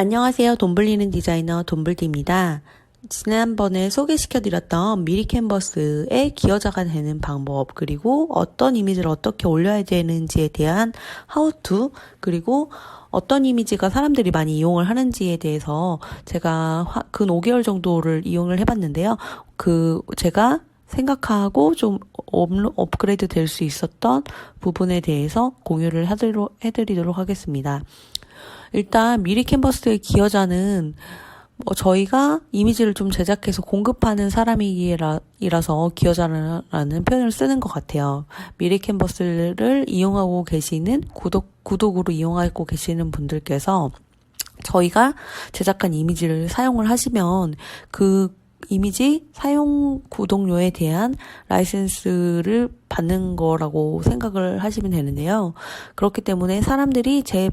안녕하세요. 돈 벌리는 디자이너 돈벌디입니다. 지난번에 소개시켜드렸던 미리 캔버스의 기여자가 되는 방법, 그리고 어떤 이미지를 어떻게 올려야 되는지에 대한 하우투, 그리고 어떤 이미지가 사람들이 많이 이용을 하는지에 대해서 제가 근 5개월 정도를 이용을 해봤는데요. 그, 제가 생각하고 좀 업그레이드 될 수 있었던 부분에 대해서 공유를 해드리도록 하겠습니다. 일단 미리 캔버스의 기여자는 뭐 저희가 이미지를 좀 제작해서 공급하는 사람이라서 기여자라는 표현을 쓰는 것 같아요. 미리 캔버스를 이용하고 계시는 구독, 구독으로 이용하고 계시는 분들께서 저희가 제작한 이미지를 사용을 하시면 그 이미지 사용 구독료에 대한 라이센스를 받는 거라고 생각을 하시면 되는데요. 그렇기 때문에 사람들이 제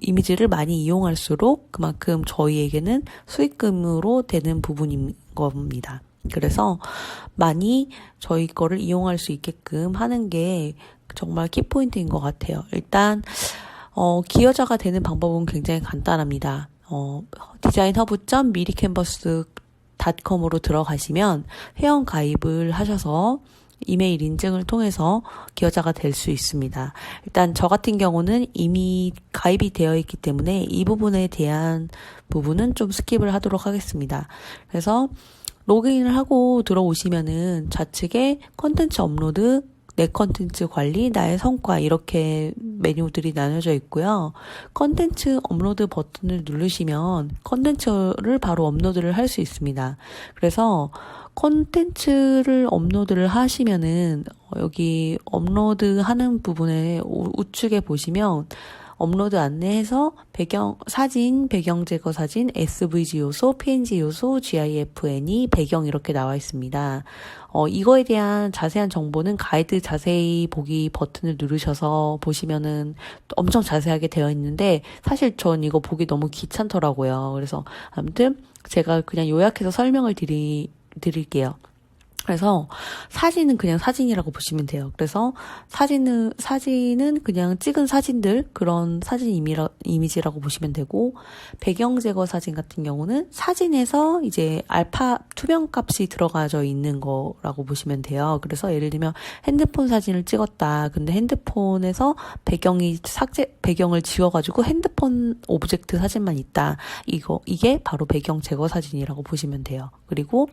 이미지를 많이 이용할수록 그만큼 저희에게는 수익금으로 되는 부분인 겁니다. 그래서 많이 저희 거를 이용할 수 있게끔 하는 게 정말 키포인트인 것 같아요. 일단, 어, 기여자가 되는 방법은 굉장히 간단합니다. 어, 디자인 허브.미리 캔버스 닷컴으로 들어가시면 회원 가입을 하셔서 이메일 인증을 통해서 기여자가 될 수 있습니다. 일단 저 같은 경우는 이미 가입이 되어 있기 때문에 이 부분에 대한 부분은 좀 스킵을 하도록 하겠습니다. 그래서 로그인을 하고 들어오시면은 좌측에 컨텐츠 업로드, 내 컨텐츠 관리, 나의 성과 이렇게 메뉴들이 나눠져 있고요. 컨텐츠 업로드 버튼을 누르시면 컨텐츠를 바로 업로드를 할 수 있습니다. 그래서 콘텐츠를 업로드를 하시면은 여기 업로드 하는 부분에 우측에 보시면 업로드 안내해서 배경 사진, 배경 제거 사진, SVG 요소, PNG 요소, GIFN이 배경 이렇게 나와 있습니다. 어, 이거에 대한 자세한 정보는 가이드 자세히 보기 버튼을 누르셔서 보시면은 엄청 자세하게 되어 있는데 사실 전 이거 보기 너무 귀찮더라고요. 그래서 아무튼 제가 그냥 요약해서 설명을 드리 드릴게요. 그래서 사진은 그냥 사진이라고 보시면 돼요. 그래서 사진은 사진은 그냥 찍은 사진들 그런 사진 이미라, 이미지라고 보시면 되고 배경 제거 사진 같은 경우는 사진에서 이제 알파 투명 값이 들어가져 있는 거라고 보시면 돼요. 그래서 예를 들면 핸드폰 사진을 찍었다. 근데 핸드폰에서 배경이 삭제 배경을 지워가지고 핸드폰 오브젝트 사진만 있다. 이거 이게 바로 배경 제거 사진이라고 보시면 돼요. 그리고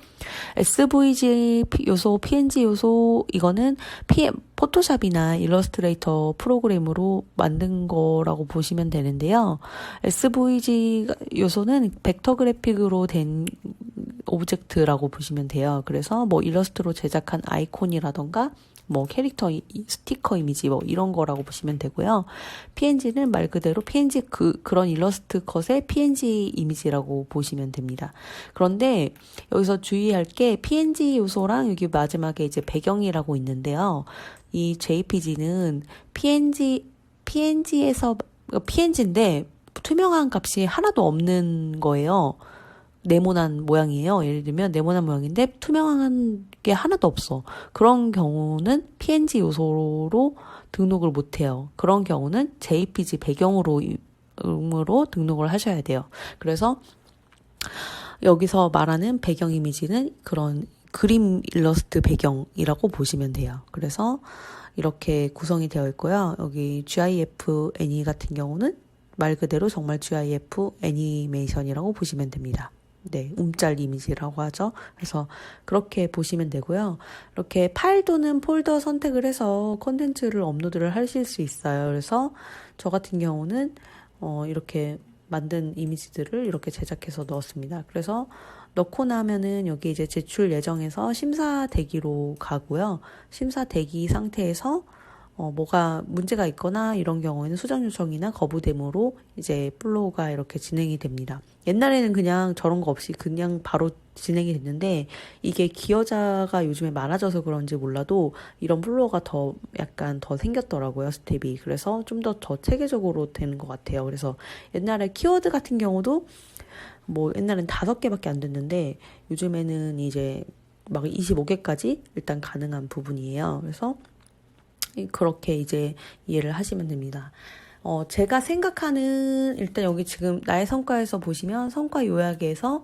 SVG 요소, PNG 요소 이거는 PM 포토샵이나 일러스트레이터 프로그램으로 만든 거라고 보시면 되는데요. SVG 요소는 벡터 그래픽으로 된 오브젝트라고 보시면 돼요. 그래서 뭐 일러스트로 제작한 아이콘이라던가 뭐 캐릭터 스티커 이미지 뭐 이런 거라고 보시면 되고요. PNG는 말 그대로 PNG 그 그런 일러스트 컷의 PNG 이미지라고 보시면 됩니다. 그런데 여기서 주의할 게 PNG 요소랑 여기 마지막에 이제 배경이라고 있는데요. 이 JPG는 PNG PNG에서 PNG인데 투명한 값이 하나도 없는 거예요. 네모난 모양이에요. 예를 들면 네모난 모양인데 투명한 게 하나도 없어. 그런 경우는 PNG 요소로 등록을 못 해요. 그런 경우는 JPG 배경으로 음으로 등록을 하셔야 돼요. 그래서 여기서 말하는 배경 이미지는 그런 그림 일러스트 배경이라고 보시면 돼요. 그래서 이렇게 구성이 되어 있고요. 여기 GIF 애니 같은 경우는 말 그대로 정말 GIF 애니메이션이라고 보시면 됩니다. 네, 움짤 이미지라고 하죠. 그래서 그렇게 보시면 되고요. 이렇게 파일 또는 폴더 선택을 해서 컨텐츠를 업로드를 하실 수 있어요. 그래서 저 같은 경우는 어, 이렇게 만든 이미지들을 이렇게 제작해서 넣었습니다. 그래서 넣고 나면은 여기 이제 제출 예정에서 심사 대기로 가고요. 심사 대기 상태에서 어, 뭐가 문제가 있거나 이런 경우에는 수정 요청이나 거부 데모로 이제 플로우가 이렇게 진행이 됩니다. 옛날에는 그냥 저런 거 없이 그냥 바로 진행이 됐는데 이게 기여자가 요즘에 많아져서 그런지 몰라도 이런 플로어가 더 약간 더 생겼더라고요 스텝이. 그래서 좀더더 체계적으로 되는 것 같아요. 그래서 옛날에 키워드 같은 경우도 뭐 옛날엔 다섯 개밖에 안 됐는데 요즘에는 이제 막 25개까지 일단 가능한 부분이에요. 그래서 그렇게 이제 이해를 하시면 됩니다. 어, 제가 생각하는 일단 여기 지금 나의 성과에서 보시면 성과 요약에서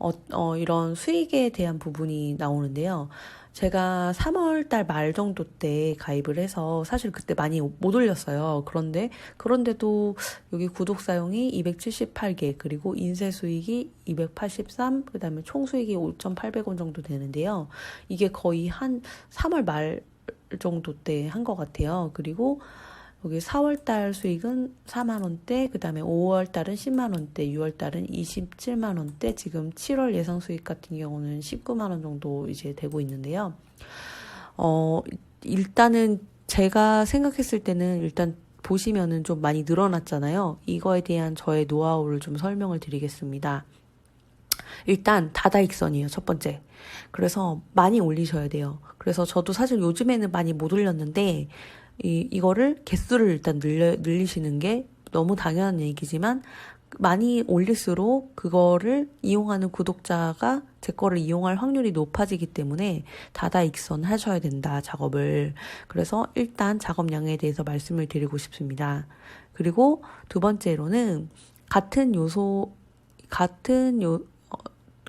어, 어, 이런 수익에 대한 부분이 나오는데요. 제가 3월 달 말 정도 때 가입을 해서 사실 그때 많이 못 올렸어요. 그런데 그런데도 여기 구독 사용이 278개 그리고 인쇄 수익이 283 그다음에 총 수익이 5,800원 정도 되는데요. 이게 거의 한 3월 말 정도 때 한 것 같아요. 그리고 여기 4월 달 수익은 4만 원대, 그다음에 5월 달은 10만 원대, 6월 달은 27만 원대, 지금 7월 예상 수익 같은 경우는 19만 원 정도 이제 되고 있는데요. 어, 일단은 제가 생각했을 때는 일단 보시면은 좀 많이 늘어났잖아요. 이거에 대한 저의 노하우를 좀 설명을 드리겠습니다. 일단 다다익선이에요. 첫 번째. 그래서 많이 올리셔야 돼요. 그래서 저도 사실 요즘에는 많이 못 올렸는데 이, 이거를 개수를 일단 늘려, 늘리시는 게 너무 당연한 얘기지만 많이 올릴수록 그거를 이용하는 구독자가 제 거를 이용할 확률이 높아지기 때문에 다다익선 하셔야 된다, 작업을. 그래서 일단 작업량에 대해서 말씀을 드리고 싶습니다. 그리고 두 번째로는 같은 요소, 같은 요, 어,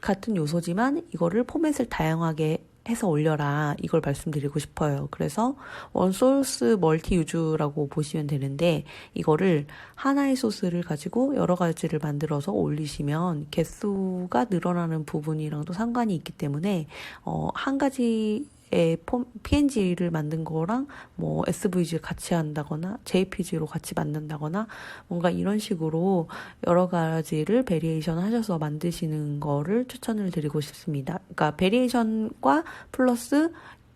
같은 요소지만 이거를 포맷을 다양하게 해서 올려라 이걸 말씀드리고 싶어요. 그래서 원소스 멀티 유주라고 보시면 되는데 이거를 하나의 소스를 가지고 여러 가지를 만들어서 올리시면 개수가 늘어나는 부분이랑도 상관이 있기 때문에 어, 한 가지 의 PNG를 만든 거랑 뭐 SVG 같이 한다거나 JPG로 같이 만든다거나 뭔가 이런 식으로 여러 가지를 베리에이션 하셔서 만드시는 거를 추천을 드리고 싶습니다. 그러니까 베리에이션과 플러스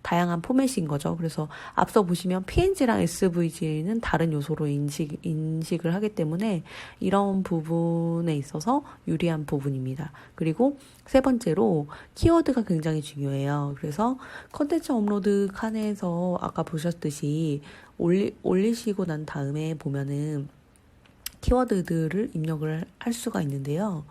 다양한 포맷인 거죠. 그래서 앞서 보시면 PNG랑 SVG는 다른 요소로 인식, 인식을 하기 때문에 이런 부분에 있어서 유리한 부분입니다. 그리고 세 번째로 키워드가 굉장히 중요해요. 그래서 컨텐츠 업로드 칸에서 아까 보셨듯이 올리, 올리시고 난 다음에 보면은 키워드들을 입력을 할 수가 있는데요.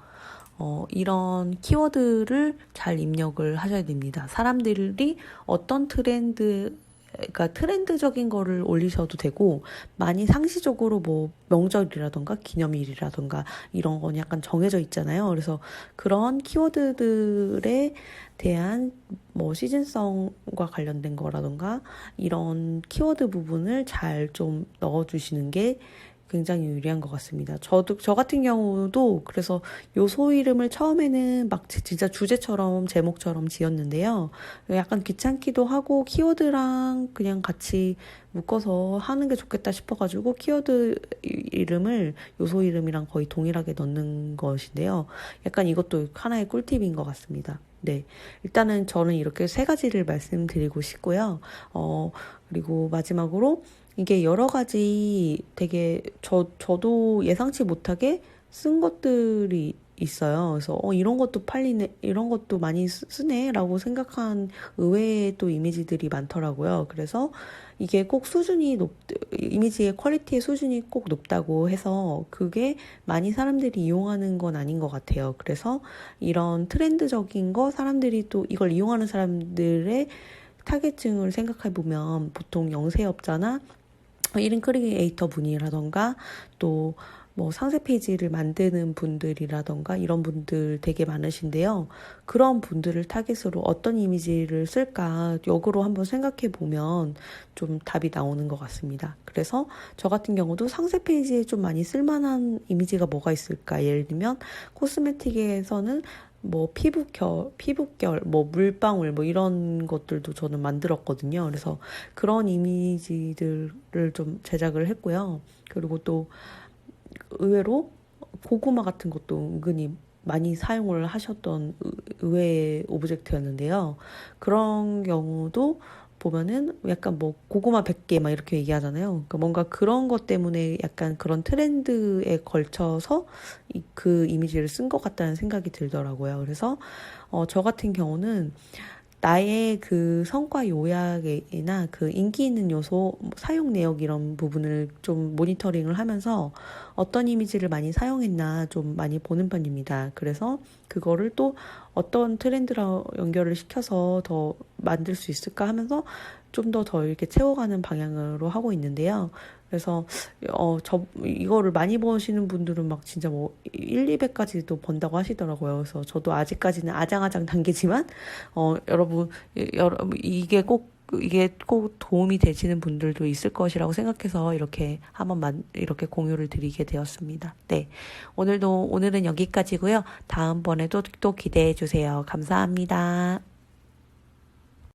어, 이런 키워드를 잘 입력을 하셔야 됩니다. 사람들이 어떤 트렌드, 그러니까 트렌드적인 거를 올리셔도 되고, 많이 상시적으로 뭐 명절이라던가 기념일이라던가 이런 건 약간 정해져 있잖아요. 그래서 그런 키워드들에 대한 뭐 시즌성과 관련된 거라던가 이런 키워드 부분을 잘 좀 넣어 주시는 게 굉장히 유리한 것 같습니다. 저도 저 같은 경우도 그래서 요 소 이름을 처음에는 막 진짜 주제처럼 제목처럼 지었는데요. 약간 귀찮기도 하고 키워드랑 그냥 같이 묶어서 하는 게 좋겠다 싶어가지고 키워드 이름을 요소 이름이랑 거의 동일하게 넣는 것인데요. 약간 이것도 하나의 꿀팁인 것 같습니다. 네. 일단은 저는 이렇게 세 가지를 말씀드리고 싶고요. 어, 그리고 마지막으로 이게 여러 가지 되게 저, 저도 예상치 못하게 쓴 것들이 있어요. 그래서 어, 이런 것도 팔리네, 이런 것도 많이 쓰네 라고 생각한 의외의 또 이미지들이 많더라고요. 그래서 이게 꼭 수준이 높, 이미지의 퀄리티의 수준이 꼭 높다고 해서 그게 많이 사람들이 이용하는 건 아닌 것 같아요. 그래서 이런 트렌드적인 거 사람들이 또 이걸 이용하는 사람들의 타겟층을 생각해 보면 보통 영세업자나 1인 크리에이터 분이라던가 또 뭐 상세 페이지를 만드는 분들이라던가 이런 분들 되게 많으신데요. 그런 분들을 타겟으로 어떤 이미지를 쓸까 역으로 한번 생각해 보면 좀 답이 나오는 것 같습니다. 그래서 저 같은 경우도 상세 페이지에 좀 많이 쓸만한 이미지가 뭐가 있을까? 예를 들면 코스메틱에서는 뭐 피부결, 피부결, 뭐 물방울, 뭐 이런 것들도 저는 만들었거든요. 그래서 그런 이미지들을 좀 제작을 했고요. 그리고 또 의외로 고구마 같은 것도 은근히 많이 사용을 하셨던 의외의 오브젝트였는데요. 그런 경우도 보면은 약간 뭐 고구마 100개 막 이렇게 얘기하잖아요. 그러니까 뭔가 그런 것 때문에 약간 그런 트렌드에 걸쳐서 이, 그 이미지를 쓴 것 같다는 생각이 들더라고요. 그래서 어, 저 같은 경우는 나의 그 성과 요약이나 그 인기 있는 요소, 뭐 사용 내역 이런 부분을 좀 모니터링을 하면서 어떤 이미지를 많이 사용했나 좀 많이 보는 편입니다. 그래서 그거를 또 어떤 트렌드랑 연결을 시켜서 더 만들 수 있을까 하면서 좀 더더 이렇게 채워가는 방향으로 하고 있는데요. 그래서 어 저 이거를 많이 버시는 분들은 막 진짜 뭐 1, 200까지도 번다고 하시더라고요. 그래서 저도 아직까지는 아장아장 단계지만 어 여러분 여러분 이게 꼭 이게 꼭 도움이 되시는 분들도 있을 것이라고 생각해서 이렇게 한번 만, 이렇게 공유를 드리게 되었습니다. 네. 오늘도, 오늘은 여기까지고요. 다음번에도 또 기대해 주세요. 감사합니다.